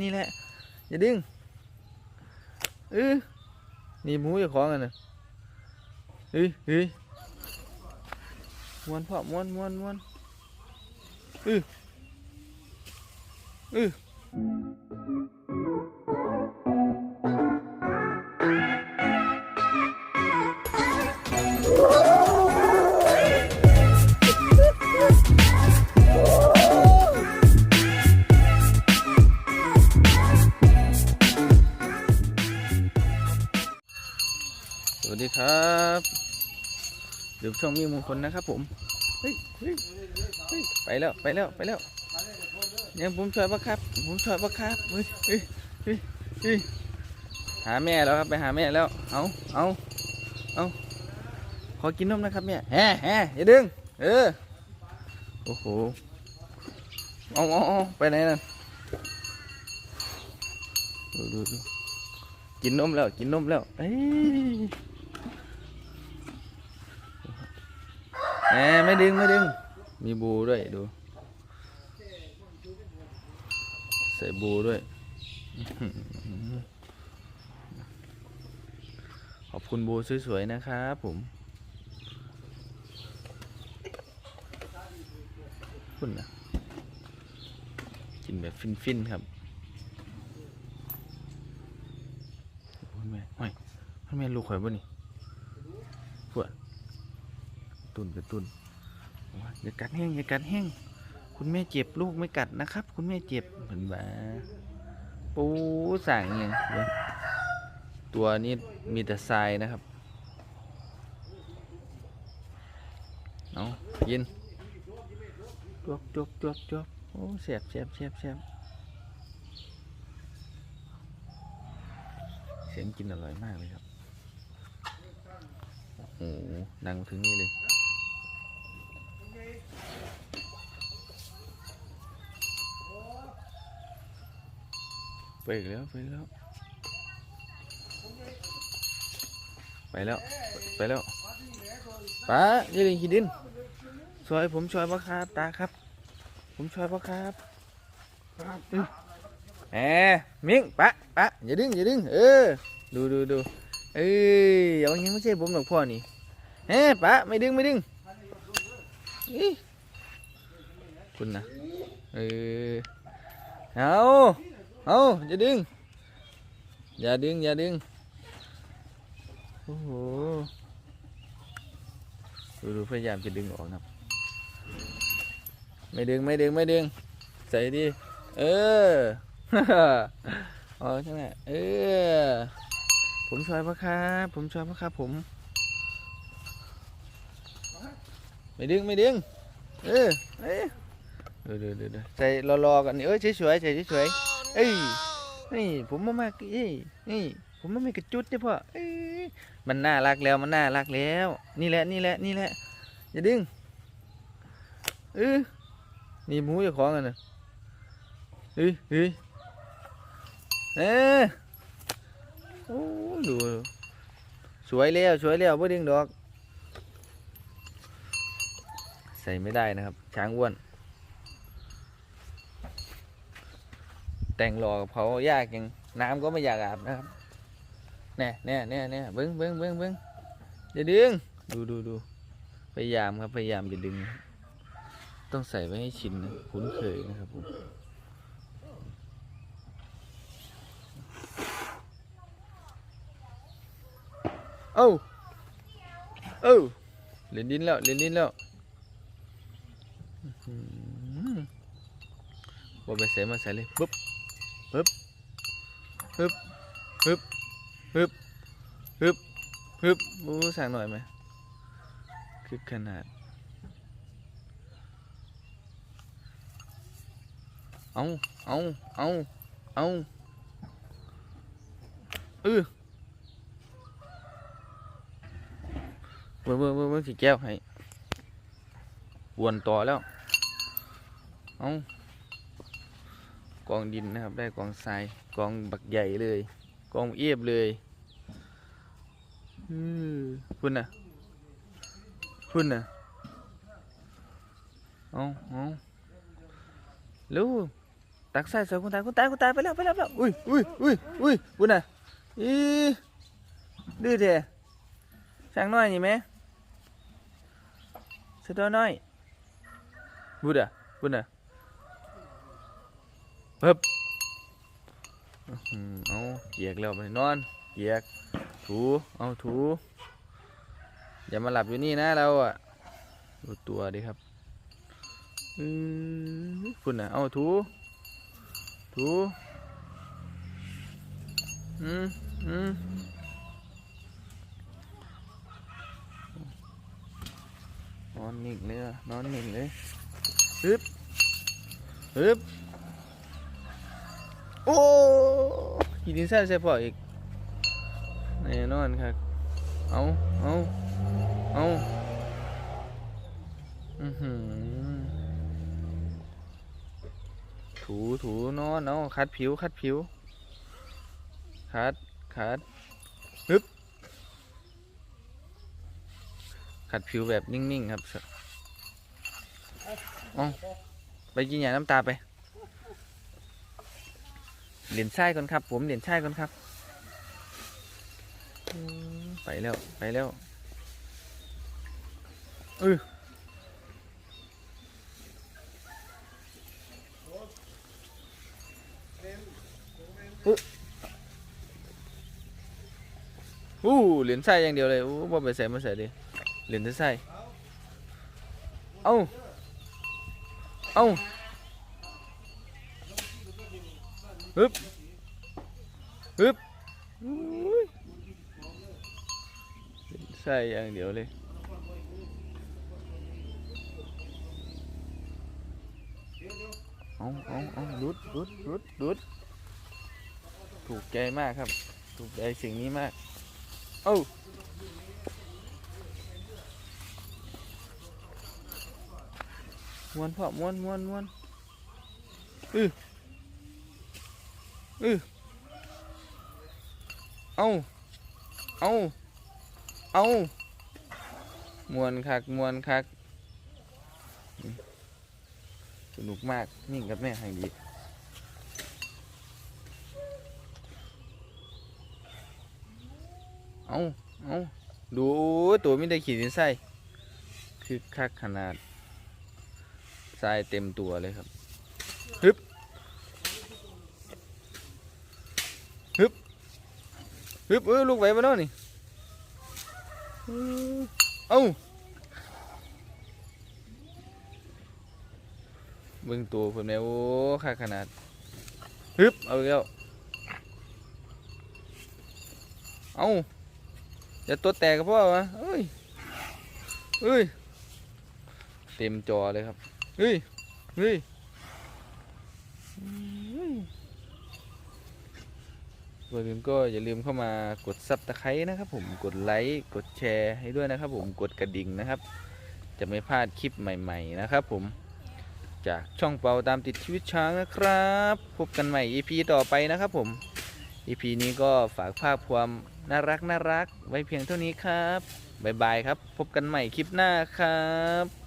นี่แหละ อย่าดึงเออนี่มูอย่าของกันนะเฮ้ยเฮ้ยม้วนพ่อม้วนม้วนม้วนเออเออ วัสดีครับอยู่ช่องมีมงคลนะครับผม เฮ้ยเฮ้ยเฮ้ยไปแล้วไปแล้วไปแล้วยังผมช่วยปะครับ ผมช่วยปะครับเฮ้ยเฮ้ยเฮ้ยเฮ้ยหาแม่แล้วครับไปหาแม่แล้ว เอาเอาเอาขอกินนมนะครับแม่แฮ่แฮ่อย่าดึง เออ โอ้โห เอาเอาเอาไปไหนนั่นดูดูดูกินนมแล้ว กินนมแล้ว เอ้ย แหมไม่ดึงไม่ดึง มีบูด้วยดู ใส่บูด้วย ขอบคุณบูสวยๆนะครับผมคุณนะกินแบบฟินๆครับคุณแม่ไม่คุณแม่ลูกข่อยบ่นี่พวด ตุนกระตุนอย่ากัดแห้งอย่ากัดแห้งคุณแม่เจ็บลูกไม่กัดนะครับ คุณแม่เจ็บเหมือนว่าปูสั่งเนี่ยเบิ่งตัวนี้มีแต่ทรายนะครับเอายินจวบจวบจวบจวบโอ้เสียบเสียบเสียบเสียบเสียงกินอร่อยมากเลยครับโอ้โหดังถึงนี่เลย ไปอีกแล้วไปแล้ว ไปแล้ว ไปแล้วป้าอย่าลิงขี้ดินช่วยผมช่วยพ่อครับตาครับ ผมช่วยพ่อครับอื้อแหมมิงปะปะอย่าดึงอย่าดึงเออดูดูดูเอ้ยเอาอย่างี้ไม่ใช่ผมหรอกพ่อนี่เฮ้ปะไม่ดึงไม่ดึงคุณนะเออเอา เอาอย่าดึง อย่าดึง อย่าดึง โอ้โห ดูดูพยายามจะดึงออกนะครับ ไม่ดึง ไม่ดึง ไม่ดึง ใส่ดิเอออ๋อใช่ไหมเออ ผมช่วยปะครับ ผมช่วยปะครับผม ไม่ดึง ไม่ดึง เออ เอ้ยเดี๋ยวเดี๋ยวเดี๋ยวเดี๋ยวใส่รอๆกันนี่เอ้ยสวยๆใส่สวยๆ เอ้ยนี่ผมมามากเอ้ยนี่ผมมาไม่กระจุดเด้อพ่อเอ้ยมันน่ารักแล้วมันน่ารักแล้ว นี่แหละนี่แหละนี่แหละอย่าดึงเออนี่หมูอย่าของกันนะเฮ้ยเฮ้ยเออโอ้ดูสวยแล้วสวยแล้วไม่ดึงดอก ใส่ไม่ได้นะครับช้างอ้วน แต่งหล่อกับเขายากยังน้ำก็ไม่อยากอาบนะครับแน่แน่แน่แน่เบิ้งเบิ้งเบิ้งเบิ้งอย่าดึงดูดูดูพยายามครับพยายามอย่าดึง ต้องใส่ไว้ให้ชินนะคุ้นเคยนะครับผมเอ้าเอ้าเล่นดินแล้วเล่นดินแล้วอื้อไปใส่มาใส่เลยปุ๊บ ฮึบฮึบฮึบฮึบฮึบฮึบบูสั่งหน่อยไหมคือขนาด เอาเอาเอาเอาเออเบิ่งเบิ่งเบิ่งเบิ่งสีแก้วให้วนต่อแล้ว เอา กองดินนะครับ ได้กองทรายกองบักใหญ่เลย กองเอียบเลยพุ่นน่ะพุ่นน่ะเอาเอาเร็วตักใส่ใส่คุณตาคุณตาคุณตาไปแล้วไปแล้วไปแล้วอุ้ยอุ้ยอุ้ยอุ้ยบุญน่ะอีดื้อเถอะช่างน้อยนี่ไหมสะดอน้อยบุญอะบุญอะ เฮ้บเอาเกียกแล้วไปนอนเกียก ถู เอาถู อย่ามาหลับอยู่นี่นะเราอะดูตัวดิครับอือคุณอะ เอาถู ถูอืมอืมนอนนิ่งเลยอะนอนนิ่งเลยฮึบฮึบ โอ้หินดินแซ่ใส่พออีกแน่นอนครับเอาเอาเอาอือหือถูถูนอนเอาคัดผิวคัดผิว คัดคัดฮึบขัดผิวแบบนิ่ง ๆ ครับเอาไปกินยาน้ำตาไป เหรียญไส้ก่อนครับ ผมเหรียญไส้ก่อนครับ ไปแล้วไปแล้วเอออู้เหรียญไส้อย่างเดียวเลยอู้บ่ไปใส่มาใส่ดิเหรียญแต่ไส้เอ้าเอ้า ฮึบฮึบอุ้ยเหรียญไส้อย่างเดียวเลยเอาเอาเอารุดรุดรุดรุดถูกใจมากครับ ถูกใจสิ่งนี้มาก เอ้าม้วนพ่อม้วนม้วนม้วนอือ อือเอาเอาเอามวนคักมวนคัก สนุกมากนิ่งกับแม่ทางดีเอาเอาดูตัวไม่ได้ขีดสินไส้คือคักขนาดทรายเต็มตัวเลยครับ ฮึบ ฮึบ ฮึบเออลูกไหวมาแล้วนี่เอ้าเบิ่งตัวเพิ่นแม่โอ้ค่าขนาดฮึบเอาอีกแล้วเอ้าจะตัวแตกกับพ่อวะเอ้ยเอ้ยเต็มจอเลยครับเฮ้ยเฮ้ย อย่าลืมก็อย่าลืมเข้ามากดซับตะไคร้นะครับ ผมกดไลค์กดแชร์ให้ด้วยนะครับ ผมกดกระดิ่งนะครับ จะไม่พลาดคลิปใหม่ ๆ นะครับ ผมจากช่องเปาตามติดชีวิตช้างนะครับ พบกันใหม่ EP ต่อไปนะครับ ผม EP นี้ก็ฝากภาพความน่ารักน่ารักไว้เพียงเท่านี้ครับบ๊ายบายครับ พบกันใหม่คลิปหน้าครับ